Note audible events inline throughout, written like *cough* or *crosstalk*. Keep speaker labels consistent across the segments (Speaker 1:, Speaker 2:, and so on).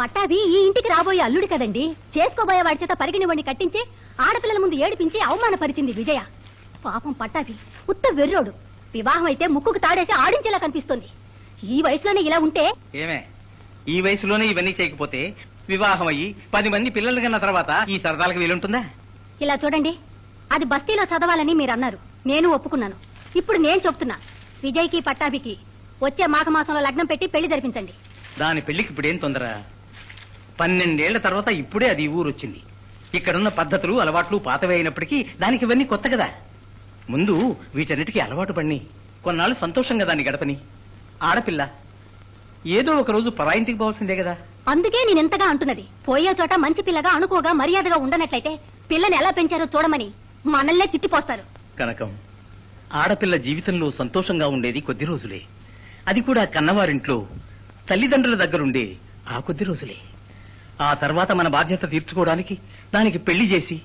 Speaker 1: పట్టాభి ఈ ఇంటికి రాబోయే అల్లుడు కదండి. చేసుకోబోయే వాడి చేత పరిగినివ్వండి కట్టించి ఆడపిల్లల ముందు ఏడిపించి అవమానపరిచింది విజయ. పాపం పట్టాభి ఉత్త వెర్రోడు. వివాహం అయితే ముక్కుకు తాడేసి ఆడించేలా కనిపిస్తుంది. ఈ వయసులోనే ఇలా ఉంటే
Speaker 2: ఏమే ఈ వయసులోనే ఇవన్నీ చేయకపోతే వివాహం అయ్యి పది మంది పిల్లలు కన్న తర్వాత ఈ సరదాలకు వీలుంటుందా?
Speaker 1: ఇలా చూడండి. అది బస్తీలో చదవాలని మీరు అన్నారు నేను ఒప్పుకున్నాను. ఇప్పుడు నేను చెప్తున్నా. విజయ్కి పట్టాభికి వచ్చే మాఘమాసంలో లగ్నం పెట్టి పెళ్ళి జరిపించండి.
Speaker 2: దాని పెళ్ళికి ఇప్పుడేం తొందర? పన్నెండేళ్ళ తర్వాత ఇప్పుడే అది ఊరు వచ్చింది ఇక్కడున్న పద్ధతులు అలవాట్లు పాతవే అయినప్పటికీ దానికి ఇవన్నీ కొత్త కదా. ముందు వీటన్నిటికీ అలవాటు పడిని. కొన్నాళ్ళు సంతోషంగా దాన్ని గడపని. ఆడపిల్ల ఏదో ఒక రోజు పరాయింటికి పోవాల్సిందే కదా.
Speaker 1: అందుకే నేను ఎంతగా అంటున్నది. పోయే చోట మంచి పిల్లగా అనుకోగా మర్యాదగా ఉండనట్లయితే పిల్లని ఎలా పెంచారో చూడమని మనల్నే తిట్టిపోస్తారు.
Speaker 2: కనకం ఆడపిల్ల జీవితంలో సంతోషంగా ఉండేది కొద్ది రోజులే. అది కూడా కన్నవారింట్లో తల్లిదండ్రుల దగ్గరుండే ఆ కొద్ది రోజులే. ఆ తర్వాత మన బాధ్యత తీర్చుకోవడానికి దానికి పెళ్ళి చేసి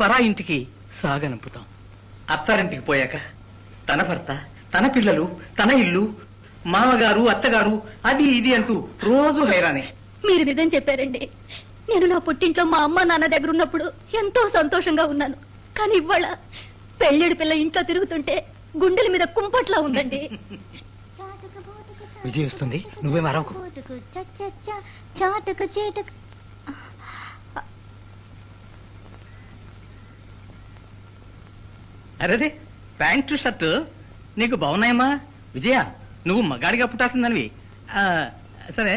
Speaker 2: పరా ఇంటికి సాగనంపుతాం. అత్తారింటికి పోయాక తన భర్త తన పిల్లలు తన ఇల్లు మామగారు అత్తగారు అది ఇది అంటూ రోజు హైరానే.
Speaker 1: మీరు నిజం చెప్పారండి. నేను నా పుట్టింట్లో మా అమ్మ నాన్న దగ్గర ఉన్నప్పుడు ఎంతో సంతోషంగా ఉన్నాను. కానీ ఇవాళ పెళ్ళిడి పిల్ల ఇంట్లో తిరుగుతుంటే గుండెల మీద కుంపట్లా ఉందండి.
Speaker 2: విజయ్ వస్తుంది. నువ్వే మరొక
Speaker 1: చాటుకు చీటుకు.
Speaker 2: అరే ప్యాంటు షర్టు నీకు బాగున్నాయమ్మా? విజయ నువ్వు మగాడిగా పుట్టాల్సిందనివి. సరే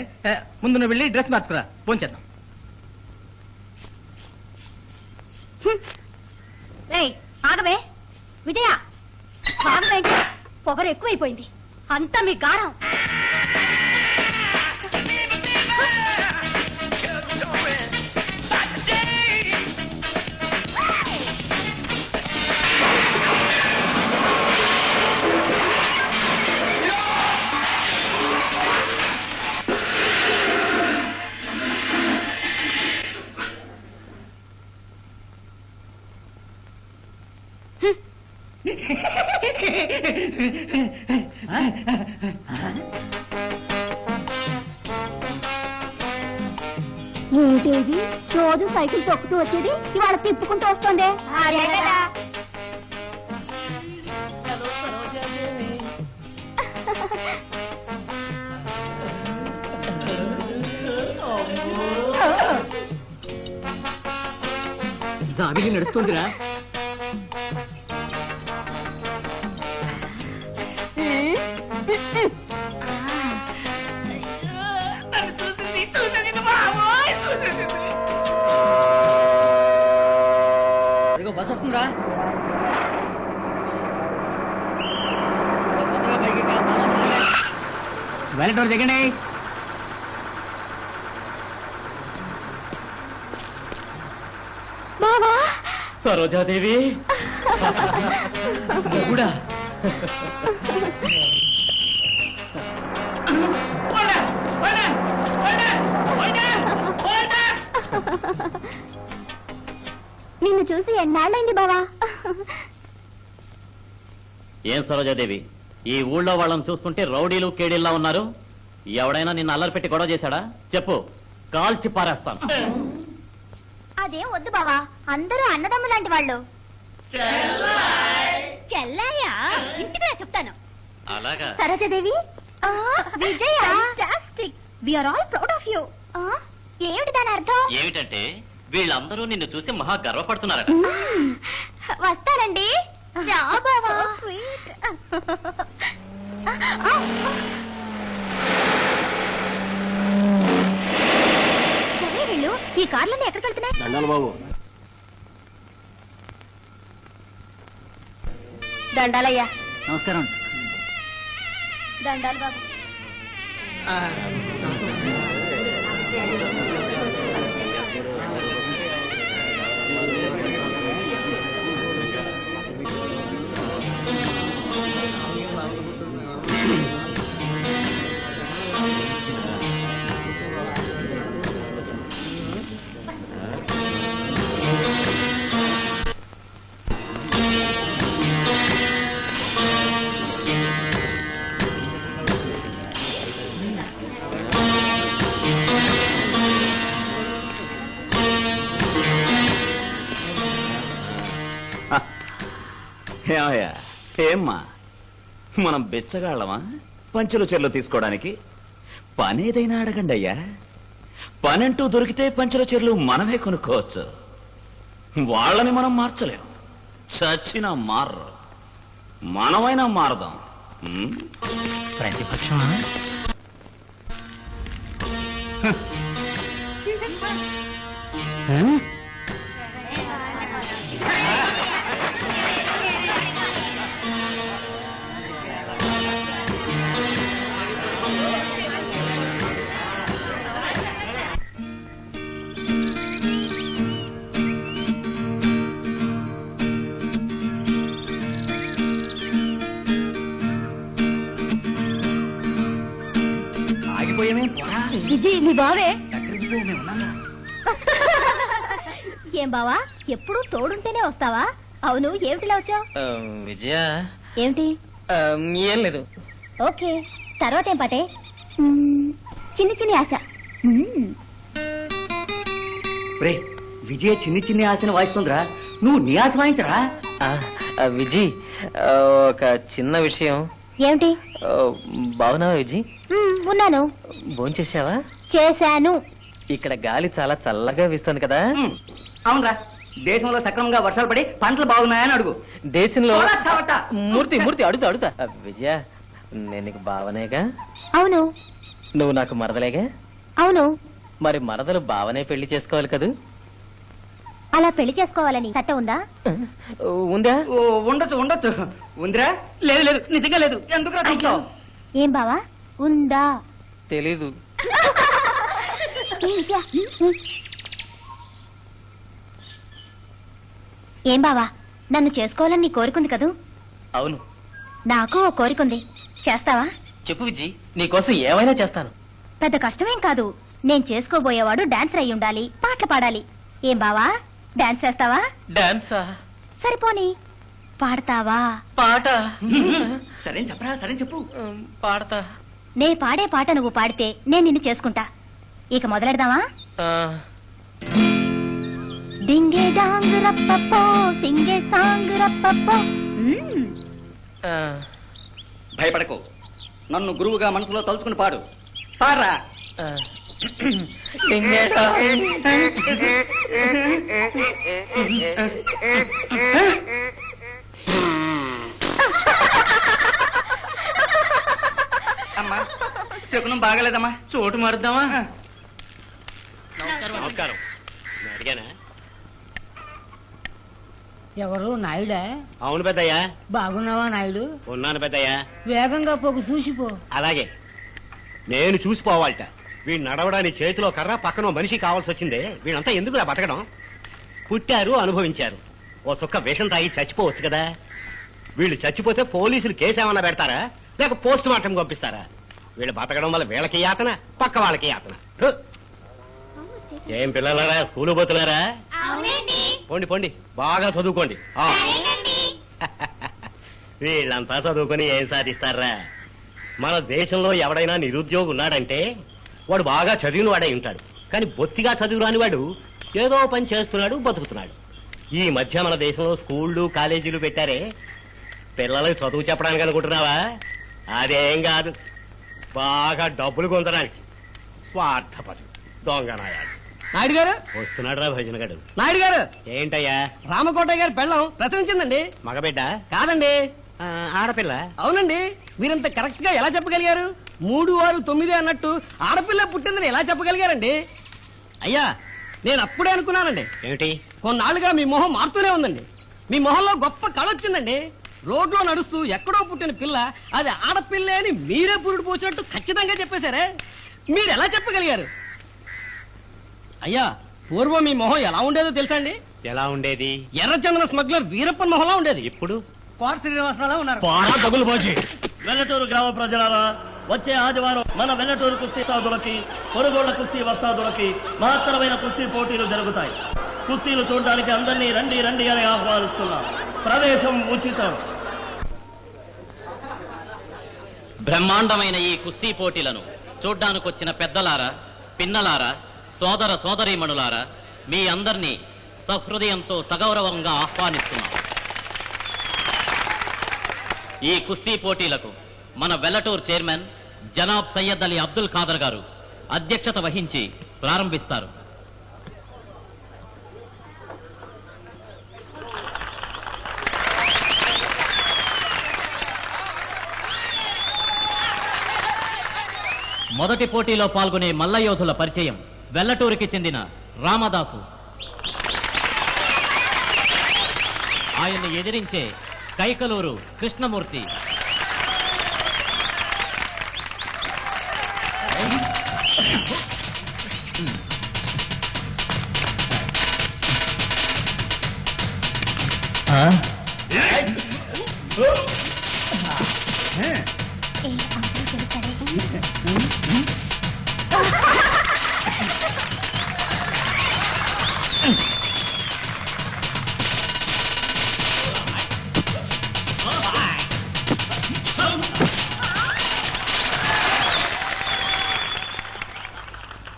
Speaker 2: ముందు నువ్వు వెళ్ళి డ్రెస్ మార్చుకురా. పోంచేద్దాం
Speaker 1: చేద్దాం. ఆగవే. విజయ ఆగవేంటి పొగరు ఎక్కువైపోయింది. అంతా మీ గారం తొక్కుతూ వచ్చేది? ఇవాళ తిప్పుకుంటూ వస్తుంది.
Speaker 2: జాబిలి నడుస్తుందిరా. వెళ్ళటోరు దిగండి
Speaker 1: బావా
Speaker 2: సరోజాదేవి. మొగుడా
Speaker 1: నిన్ను చూసి ఎన్నాళ్ళైంది బావా?
Speaker 3: ఏం సరోజాదేవి? ఈ ఊళ్ళో వాళ్ళని చూస్తుంటే రౌడీలు కేడీల్లా ఉన్నారు. ఎవడైనా నిన్ను అల్లరి పెట్టి గొడవ చేశాడా? చెప్పు. కాల్చి పారేస్తాను.
Speaker 1: అదేం వద్దు బావా. అందరూ అన్నదమ్ము లాంటి వాళ్ళు. చెల్లాయా? ఇంటికి చెప్తాను.
Speaker 3: అలాగా.
Speaker 1: Sarojadevi Vijaya. We are all proud of you ఏమిటి దాని అర్థం?
Speaker 3: ఏమిటంటే వీళ్ళందరూ నిన్ను చూసి మహా గర్వపడుతున్నారట.
Speaker 1: వస్తానండి. ఈ కార్లన్నీ ఎక్కడికి వెళ్తున్నాయి?
Speaker 2: దండాలు బాబు.
Speaker 1: దండాలయ్యా.
Speaker 2: నమస్కారం.
Speaker 1: దండాలు బాబు.
Speaker 4: ఏమయ్యా ఏమ్మా? మనం బెచ్చగాళ్ళమా? పంచుల చెర్లు తీసుకోవడానికి? పని ఏదైనా అడగండి అయ్యా. పనంటూ దొరికితే పంచుల చెర్లు మనమే కొనుక్కోవచ్చు. వాళ్ళని మనం మార్చలేం. చచ్చినా మారరు. మనమైనా మారదాం?
Speaker 2: ప్రతిపక్షమా? ఆగిపోయామే
Speaker 5: విజయ్ బావే? ఏం బావా? ఎప్పుడు తోడుంటేనే వస్తావా? అవును ఏమిటిలా వచ్చావు?
Speaker 2: విజయ.
Speaker 5: ఏమిటి?
Speaker 2: ఏం లేదు.
Speaker 5: ఓకే తర్వాత ఏం పాటే? చిన్ని చిన్ని ఆశ.
Speaker 2: రే విజయ చిన్ని చిన్ని ఆశను వాయిస్తుందిరా. నువ్వు నీ ఆశ వాయించరా?
Speaker 6: విజయ్ ఒక చిన్న విషయం.
Speaker 5: ఏమిటి?
Speaker 6: బాగున్నావా విజయ్
Speaker 5: మ్మ్, ఉన్నాను.
Speaker 6: భోంచేసావా
Speaker 5: చేశాను.
Speaker 6: ఇక్కడ గాలి చాలా చల్లగా వీస్తుంది కదా.
Speaker 2: అవునరా. దేశంలో సక్రమంగా వర్షాలు పడి పంటలు బాగున్నాయని అడుగు.
Speaker 6: దేశంలో. మూర్తి మూర్తి అడుగుతా. అడుగుతా విజయ నేను నీకు బావనేగా
Speaker 5: అవును.
Speaker 6: నువ్వు నాకు మరదలేగా?
Speaker 5: అవును.
Speaker 6: మరి మరదలు బావనే పెళ్ళి చేసుకోవాలి కదూ?
Speaker 5: అలా పెళ్ళి చేసుకోవాలని చట్టం ఉందా?
Speaker 6: ఉందా?
Speaker 2: ఓ, ఉండొచ్చు ఉండొచ్చు. ఉందిరా? లేదు లేదు నిజంగా లేదు. ఎందుకు చూస్తావు?
Speaker 5: ఏం బావా? ఉందా?
Speaker 6: తెలీదు.
Speaker 5: ఏ విజయ, మ్మ్. ఏం బావా? నన్ను చేసుకోవాలని నీ కోరికుంది కదూ?
Speaker 6: అవును.
Speaker 5: నాకు ఓ కోరికుంది. చేస్తావా?
Speaker 6: చెప్పు విజయ్ నీకోసం ఏమైనా చేస్తాను.
Speaker 5: పెద్ద కష్టమేం కాదు. నేను చేసుకోబోయేవాడు డాన్సర్ అయి ఉండాలి పాటలు పాడాలి. ఏం బావా? డాన్స్ చేస్తావా?
Speaker 6: డాన్సా
Speaker 5: సరిపోని పాడతావా?
Speaker 6: పాట.
Speaker 2: సరే చెప్పరా సరే చెప్పు.
Speaker 6: పాడతా.
Speaker 5: నే పాడే పాట నువ్వు పాడితే నేను నిన్ను చేసుకుంటా. ఇక మొదలెడదామా? డింగే డాంగ్ రప్పప్పో సింగే సాంగ్ రప్పప్పో.
Speaker 6: ఆ.
Speaker 2: భయపడకు. నన్ను గురువుగా మనసులో తలుచుకుని పాడు. పాడరా. అమ్మా శకునం బాగలేదమ్మా. చోటు మారుద్దామా?
Speaker 7: నమస్కారం అడిగానా?
Speaker 8: ఎవరు? నాయుడా?
Speaker 7: అవును పెద్దయ్యా.
Speaker 8: బాగున్నావా నాయుడు?
Speaker 7: ఉన్నాను పెద్దయ్యా.
Speaker 8: వేగంగా పోకు చూసిపో.
Speaker 7: అలాగే. నేను చూసిపోవాలట. వీడు నడవడానికి చేతిలో కర్ర పక్కన మనిషి కావాల్సి వచ్చిందే. వీడంతా ఎందుకురా బతకడం? పుట్టారు అనుభవించారు. ఓ చుక్క విషం తాగి చచ్చిపోవచ్చు కదా. వీళ్ళు చచ్చిపోతే పోలీసులు కేసు ఏమన్నా పెడతారా? లేక పోస్ట్ మార్టం పంపిస్తారా? వీళ్ళు బతకడం వల్ల వీళ్ళకి యాతన పక్క వాళ్ళకి యాతన! ఏం పిల్లలారా స్కూలు పోతున్నారా? పోండి పోండి. బాగా చదువుకోండి. *laughs* వీళ్ళంతా చదువుకొని ఏం సాధిస్తారా? మన దేశంలో ఎవడైనా నిరుద్యోగి ఉన్నాడంటే వాడు బాగా చదివిన వాడై ఉంటాడు. కానీ బొత్తిగా చదువు రాని వాడు ఏదో పని చేస్తున్నాడు బతుకుతున్నాడు. ఈ మధ్య మన దేశంలో స్కూళ్ళు కాలేజీలు పెట్టారే. పిల్లలకు చదువు చెప్పడానికి అనుకుంటున్నావా? అదేం కాదు. బాగా డబ్బులు పొందడానికి స్వార్థపడు దొంగనాయాలు
Speaker 8: నాయుడు గారు
Speaker 7: వస్తున్నాడు రా భజనగాడు
Speaker 8: నాయుడు గారు
Speaker 7: ఏంటయ్యా?
Speaker 8: రామకోట గారి పెళ్ళం ప్రసవించిందండి.
Speaker 7: మగబిడ్డ?
Speaker 8: కాదండి.
Speaker 7: ఆడపిల్ల?
Speaker 8: అవునండి. మీరంత కరెక్ట్గా ఎలా చెప్పగలిగారు? మూడు ఆరు తొమ్మిది అన్నట్టు ఆడపిల్ల పుట్టిందని ఎలా చెప్పగలిగారండి? అయ్యా నేను అప్పుడే అనుకున్నానండి.
Speaker 7: ఏమిటి?
Speaker 8: కొన్నాళ్ళుగా మీ మొహం మారుతూనే ఉందండి. మీ మొహంలో గొప్ప కళ వచ్చిందండి. రోడ్లో నడుస్తూ ఎక్కడో పుట్టిన పిల్ల అది ఆడపిల్లే అని మీరే పురుడు పోసినట్టు ఖచ్చితంగా చెప్పేశారే. మీరు ఎలా చెప్పగలిగారు? అయ్యా పూర్వం మీ మొహం ఎలా ఉండేదో తెలుసా అండి?
Speaker 7: ఎలా ఉండేది?
Speaker 8: ఎర్రచందన స్మగ్లర్ వీరప్పన్ మొహంలా ఉండేది. ఇప్పుడు? కోట శ్రీనివాసరావు ఉన్నారు.
Speaker 9: వెల్లటూరు గ్రామ ప్రజలారా వచ్చే ఆదివారం మన వెల్లటూరు కుస్తీ సాధులకి కొనుగోళ్ళ కుస్తీ వస్తాదులకి మహత్తరమైన కుస్తీ పోటీలు జరుగుతాయి. కుస్తీలు చూడడానికి అందరినీ రండి రండి అని ఆహ్వానిస్తున్నాం. ప్రవేశం ఉచితం.
Speaker 7: బ్రహ్మాండమైన ఈ కుస్తీ పోటీలను చూడ్డానికొచ్చిన పెద్దలారా పిన్నలారా సోదర సోదరీమణులారా మీ అందరినీ సహృదయంతో సగౌరవంగా ఆహ్వానిస్తున్నాం.
Speaker 3: ఈ కుస్తీ పోటీలకు మన వెల్లటూర్ చైర్మన్ జనాబ్ సయ్యద్ అలీ అబ్దుల్ ఖాదర్ గారు అధ్యక్షత వహించి ప్రారంభిస్తారు. మొదటి పోటీలో పాల్గొనే మల్లయోధుల పరిచయం వెల్లటూరికి చెందిన రామదాసు. ఆయన్ని ఎదిరించే కైకలూరు కృష్ణమూర్తి.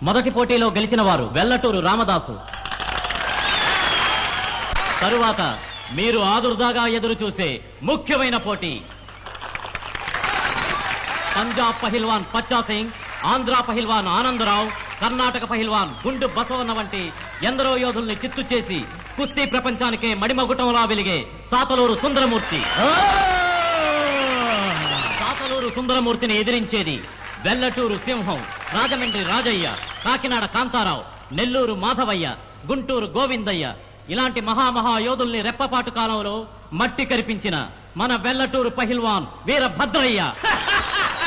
Speaker 3: మొదటి పోటీలో గెలిచిన వారు వెల్లటూరు రామదాసు. తరువాత మీరు ఆదుర్దాగా ఎదురు చూసే ముఖ్యమైన పోటీ. పంజాబ్ పహిల్వాన్ పచ్చా సింగ్ ఆంధ్ర పహిల్వాన్ ఆనందరావు కర్ణాటక పహిల్వాన్ గుండు బసవన్న వంటి ఎందరో యోధుల్ని చిత్తు చేసి కుస్తీ ప్రపంచానికే మడిమగుటంలా వెలిగే సాతలూరు సుందరమూర్తి. సాతలూరు సుందరమూర్తిని ఎదిరించేది వెల్లటూరు సింహం రాజమండ్రి రాజయ్య కాకినాడ కాంతారావు నెల్లూరు మాధవయ్య గుంటూరు గోవిందయ్య ఇలాంటి మహామహాయోధుల్ని రెప్పపాటు కాలంలో మట్టి కరిపించిన మన వెల్లటూరు పహిల్వాన్ వీరభద్రయ్య. *laughs*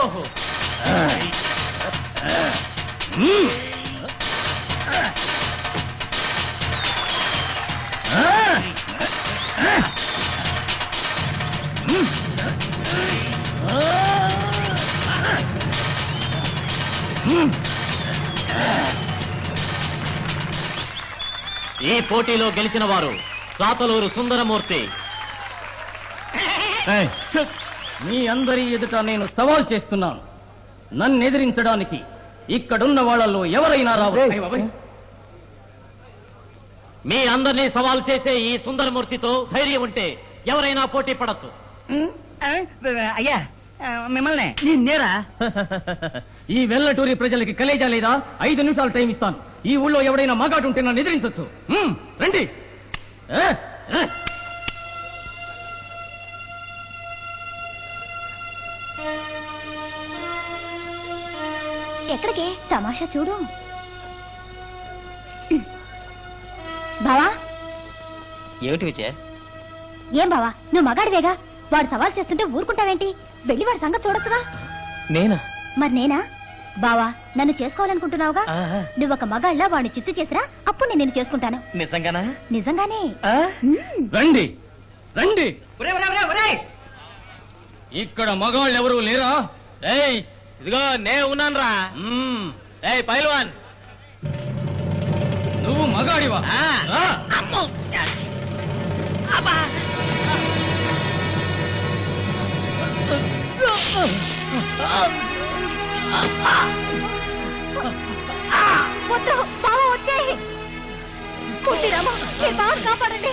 Speaker 3: ఓహో. ఈ పోటీలో గెలిచిన వారు సాతలూరు సుందరమూర్తి.
Speaker 8: మీ అందరి ఎదుట నేను సవాల్ చేస్తున్నాను. నన్ను ఎదిరించడానికి ఇక్కడున్న వాళ్ళలో ఎవరైనా రావచ్చు?
Speaker 3: మీ అందరినీ సవాల్ చేసే ఈ సుందరమూర్తితో ధైర్యం ఉంటే ఎవరైనా పోటీ పడచ్చు?
Speaker 8: అయ్యా మిమ్మల్ని. నేనేరా *laughs* ఈ వెల్లటూరి ప్రజలకి కలేజా లేదా? ఐదు నిమిషాలు టైం ఇస్తాను. ఈ ఊళ్ళో ఎవడైనా మగాడు ఉంటే నన్ను ఎదిరించవచ్చు రండి.
Speaker 5: ఎక్కడికి? తమాషా చూడు. బావా?
Speaker 6: ఏమిటి విజయ?
Speaker 5: ఏం బావా? నువ్వు మగాడివేగా? వాడు సవాల్ చేస్తుంటే ఊరుకుంటావేంటి? వెళ్ళి వాడి సంగతి చూడొచ్చుగా?
Speaker 6: నేనా?
Speaker 5: మరి నేనా? బావా నన్ను చేసుకోవాలనుకుంటున్నావుగా. నువ్వు ఒక మగాళ్ళ వాడిని చిత్తు చేసిరా అప్పుడు నేను నిన్ను చేసుకుంటాను.
Speaker 6: నిజంగానా?
Speaker 5: నిజంగానే.
Speaker 8: రండి. రండి. ఇక్కడ మగాళ్ళు ఎవరు లేరా?
Speaker 3: ఏయ్ ఇదిగో నే ఉన్నాను రా. ఏయ్ పైల్వాన్.
Speaker 8: నువ్వు మగాడివా.
Speaker 5: వద్దు, బావ వచ్చేయ్. కుట్టి రామా, ఈ బావని కాపాడండి.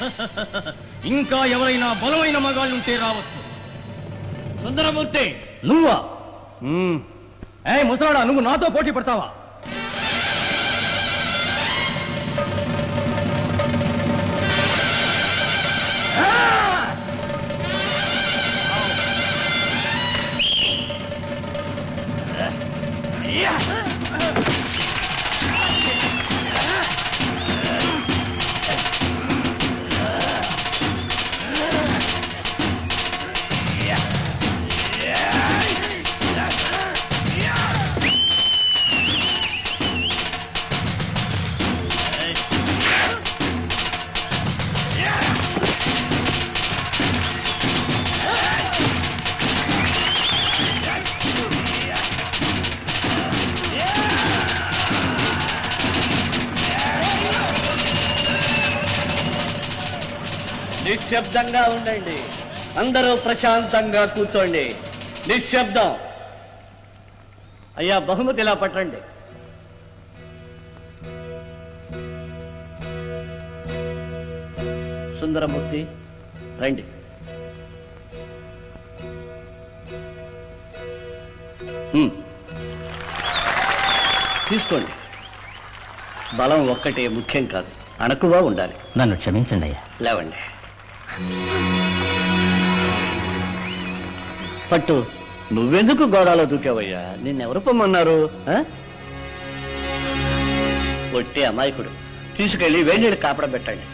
Speaker 5: *laughs*
Speaker 10: ఇంకా ఎవరైనా బలమైన మగాళ్ళు ఉంటే రావచ్చు.
Speaker 11: సుందరమూర్తి!
Speaker 10: నువ్వా? ఏ ముసలాడా నువ్వు నాతో పోటీ పడతావా?
Speaker 12: నిశ్శబ్దంగా ఉండండి. అందరూ ప్రశాంతంగా కూర్చోండి. నిశ్శబ్దం. అయ్యా బహుమతి ఇలా పట్టండి. సుందరమూర్తి రండి. తీసుకోండి. బలం ఒక్కటే ముఖ్యం కాదు. అణకువా ఉండాలి.
Speaker 13: నన్ను క్షమించండి అయ్యా.
Speaker 12: లేవండి. పట్టు నువ్వెందుకు గోడాలో దూకావయ్యా? నిన్నెవరు పొమ్మన్నారు? ఆ? ఒట్టి అమాయకుడు. తీసుకెళ్ళి వేణీళ్ళు కాపడ పెట్టండి